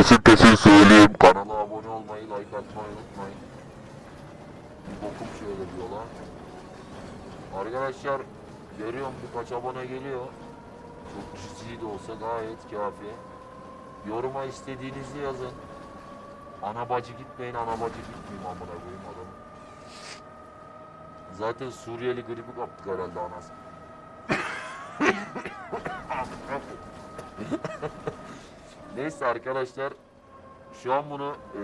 kesin kesin söyleyeyim. Kanala abone olmayı, like atmayı unutmayın. Bokum şöyle diyorlar. Arkadaşlar görüyorum birkaç abone geliyor. Çok cüzi de olsa gayet kafi. Yoruma istediğinizi yazın. Ana bacı gitmeyin, ana bacı gitmeyeyim amına koyayım adamı. Zaten Suriyeli gribi kaptık herhalde anası. Neyse arkadaşlar şu an bunu eee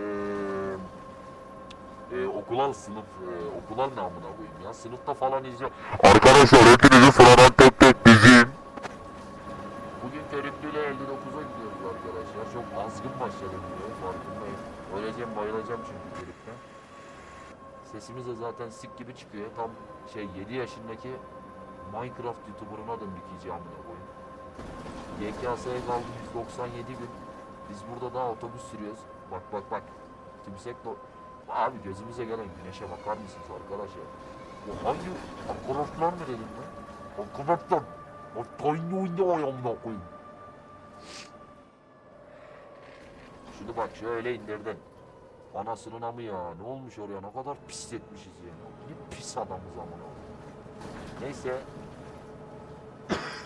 e, okula sınıf e, okula ne amına koyayım ya sınıfta falan izliyor. Arkadaşlar hepinizi sıradan tek tek dizeyim. Bugün körüklüyle 59'a gidiyoruz arkadaşlar. Çok azgın başladı diyor farkındayım. Öleceğim bayılacağım çünkü körükten. Sesimiz de zaten sik gibi çıkıyor. Tam şey 7 yaşındaki Minecraft YouTuber'ına döndük iyice amına koyayım. YKS'ye kaldı 197 gün. Biz burada daha otobüs sürüyoruz. Bak bak bak. Tümsek no... Abi gözümüze gelen güneşe bakar mısınız arkadaşlar? Bu hangi arkadaşlar mı dedim ben? Arkadaşlar. O tiny oyunda ayağımda koyayım. Şunu bak şöyle indirdim. Anasının amı ya. Ne olmuş oraya? Ne kadar pis etmişiz ya. Ne pis adamız amına. Neyse.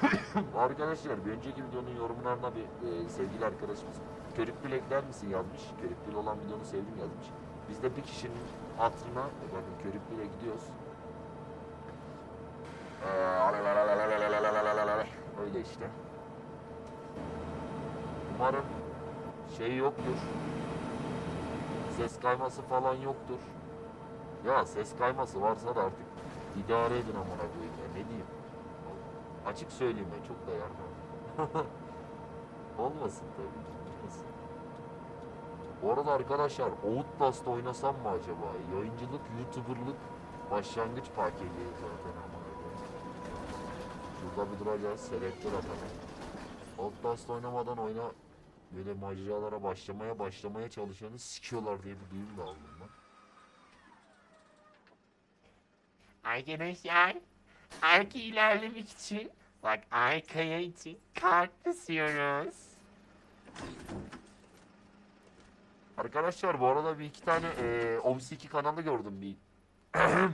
Arkadaşlar bir önceki videonun yorumlarına bir e, sevgili arkadaşımız Körüklü ekler misin yazmış. Körüklü olan videonu sevdim yazmış. Biz de bir kişinin hatırına bakın Körüklü'ye gidiyoruz. Ee, Öyle işte. Umarım şey yoktur. Ses kayması falan yoktur. Ya ses kayması varsa da artık idare edin amına koyayım ya ne diyeyim. Açık söyleyeyim ben çok da yardım. Olmasın tabii ki. olmasın. Bu arada arkadaşlar Outlast oynasam mı acaba? Yayıncılık, YouTuber'lık başlangıç paketi zaten koyayım. Şurada bir duracağız, selektör atalım. Outlast oynamadan oyna böyle maceralara başlamaya başlamaya çalışanı sikiyorlar diye bir duyum da aldım ben. Arkadaşlar, arka ilerlemek için bak arkaya için kart basıyoruz. Arkadaşlar bu arada bir iki tane e, Omsi 2 kanalı gördüm bir.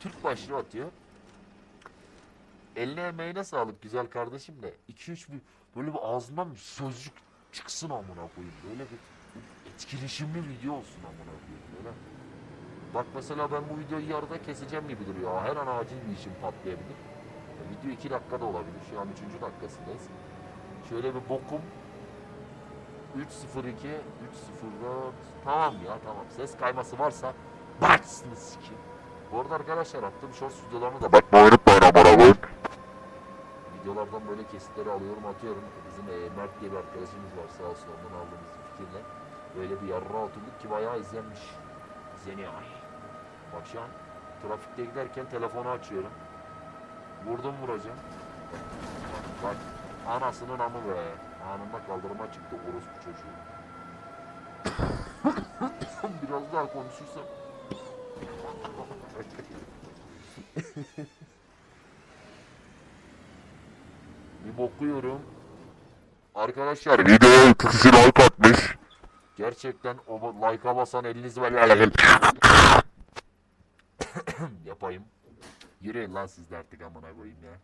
Türk başlığı atıyor. Eline emeğine sağlık güzel kardeşim de. 2-3 bir böyle bir ağzından bir sözcük çıksın amına koyayım. Böyle bir etkileşimli video olsun amına koyayım böyle. Bak mesela ben bu videoyu yarıda keseceğim gibi duruyor. Her an acil bir işim patlayabilir. Ya Video 2 dakikada olabilir. Şu an 3. dakikasındayız. Şöyle bir bokum 302 304 Tamam ya tamam. Ses kayması varsa baksın sikeyim. Bu arada arkadaşlar attığım shorts videolarını da bakmayı unutmayın amına koyayım. Videolardan böyle kesitleri alıyorum atıyorum. Bizim e, Mert diye bir arkadaşımız var sağ olsun ondan aldığımız fikirle. Böyle bir yarra oturduk ki bayağı izlenmiş. İzleniyor. Bak şu an trafikte giderken telefonu açıyorum. Vurdum vuracağım. Bak, anasının amı be. Anında kaldırıma çıktı orospu çocuğu. Biraz daha konuşursam. Bir bokuyorum. Arkadaşlar videoya iki kişi like atmış. Gerçekten o like'a basan elinizi böyle yapayım. Yürüyün lan siz de artık amına koyayım ya.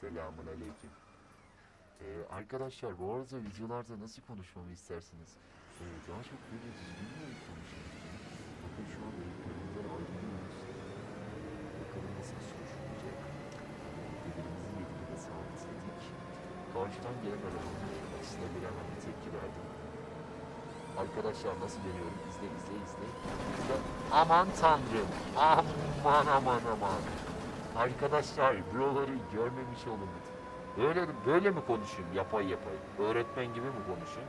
Selamun aleyküm. Ee, arkadaşlar bu arada videolarda nasıl konuşmamı istersiniz? Ee, daha çok böyle düzgün bir konuşayım. Bakın şu an renklerimden ayrılıyoruz. Bakalım nasıl konuşulacak. Birbirimizi yediride sabitledik. Karşıdan gelen arabanın açısına bir Arkadaşlar nasıl geliyorum? İzle izle izle. izle. Aman tanrım. Aman aman aman. Arkadaşlar buraları görmemiş olun lütfen. Böyle, böyle mi konuşayım yapay yapay? Öğretmen gibi mi konuşayım?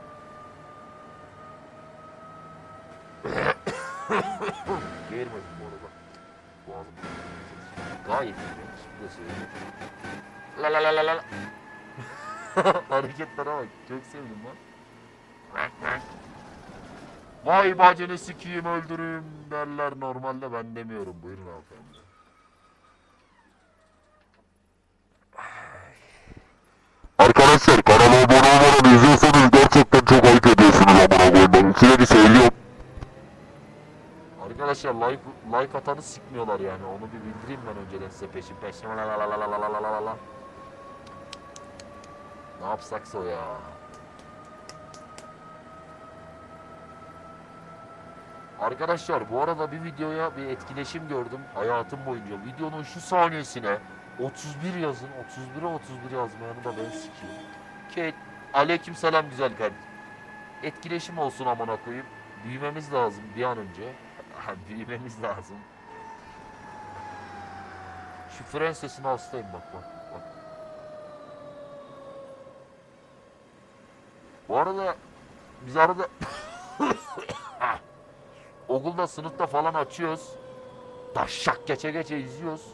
Geğirmedim bu arada. Boğazım. Gayet iyi. De söyleyeyim. La la la la la. Hareketlere bak. Çok sevdim lan. Vay bacını sikiyim öldüreyim derler normalde ben demiyorum. Buyurun hanımefendi. Arkadaşlar kanala abone olmadan izliyorsanız gerçekten çok ayıp ediyorsunuz abone olmadan. Sürekli söylüyorum. Arkadaşlar like, like atanı sikmiyorlar yani. Onu bir bildireyim ben önceden size peşin peşin. Ne yapsaksa o ya. Arkadaşlar bu arada bir videoya bir etkileşim gördüm hayatım boyunca. Videonun şu saniyesine 31 yazın. 31'e 31 yazmayanı da ben sikeyim. Ki aleyküm selam güzel kardeşim. Etkileşim olsun amına koyayım. Büyümemiz lazım bir an önce. Büyümemiz lazım. Şu fren sesine hastayım bak bak bak. Bu arada biz arada okulda sınıfta falan açıyoruz. Taşak geçe geçe izliyoruz.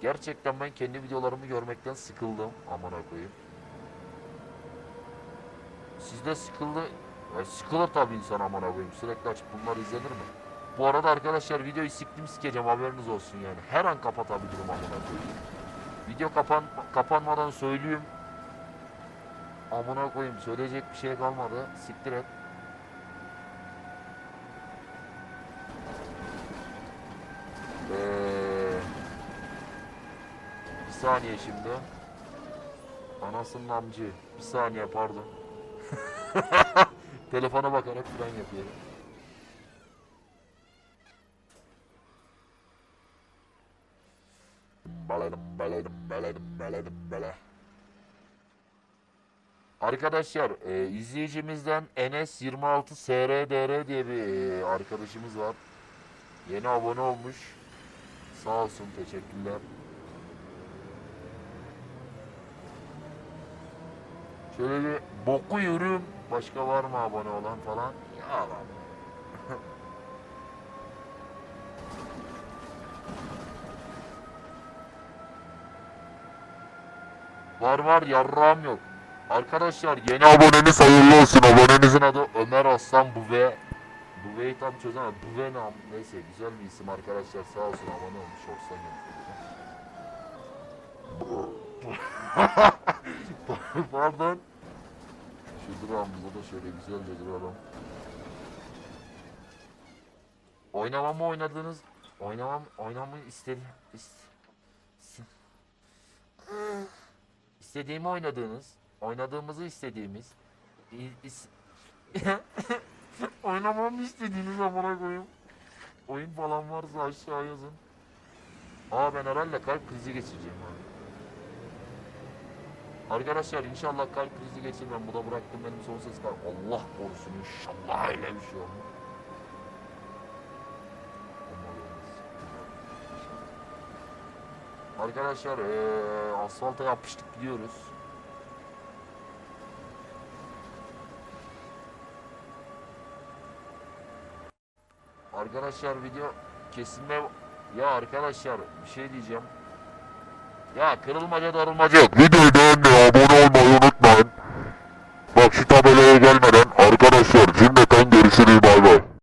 Gerçekten ben kendi videolarımı görmekten sıkıldım. Amına koyayım. Siz de sıkıldı. Ya sıkılır tabii insan amına koyayım. Sürekli açıp bunlar izlenir mi? Bu arada arkadaşlar videoyu siktim sikeceğim haberiniz olsun yani. Her an kapatabilirim amına koyayım. Video kapan kapanmadan söyleyeyim. Amına koyayım söyleyecek bir şey kalmadı. Siktir et. Bir saniye şimdi. Anasının amcı. Bir saniye pardon. Telefona bakarak fren yapıyorum. Baladım baladım baladım baladım bala. Arkadaşlar e, izleyicimizden Enes 26 SRDR diye bir e, arkadaşımız var. Yeni abone olmuş. Sağ olsun teşekkürler. Şöyle bir boku yürüm. Başka var mı abone olan falan? Ya lan. var var yarrağım yok. Arkadaşlar yeni aboneniz hayırlı olsun. Abonenizin adı Ömer Aslan Buve. Buve'yi tam çözemedim. Buve ne Neyse güzel bir isim arkadaşlar. Sağ olsun abone olmuş. Olsan Pardon. Şu durağımızda da şöyle güzelce duralım. Oynamamı oynadığınız oynamam oynamamı istedi ist- ist- istediğimi oynadığınız oynadığımızı istediğimiz is- oynamamı istediğiniz amına koyayım. Oyun falan varsa aşağı yazın. Aa ben herhalde kalp krizi geçireceğim abi. Arkadaşlar inşallah kalp krizi geçirmem. Bu da bıraktım benim son ses kalp. Allah korusun inşallah öyle bir şey olmaz. Arkadaşlar eee asfalta yapıştık gidiyoruz. Arkadaşlar video kesilme ya arkadaşlar bir şey diyeceğim. Ya kırılmaca darılmaca yok. Videoyu beğenmeyi, abone olmayı unutmayın. Bak şu tabelaya gelmeden arkadaşlar cümleten görüşürüz bay bay.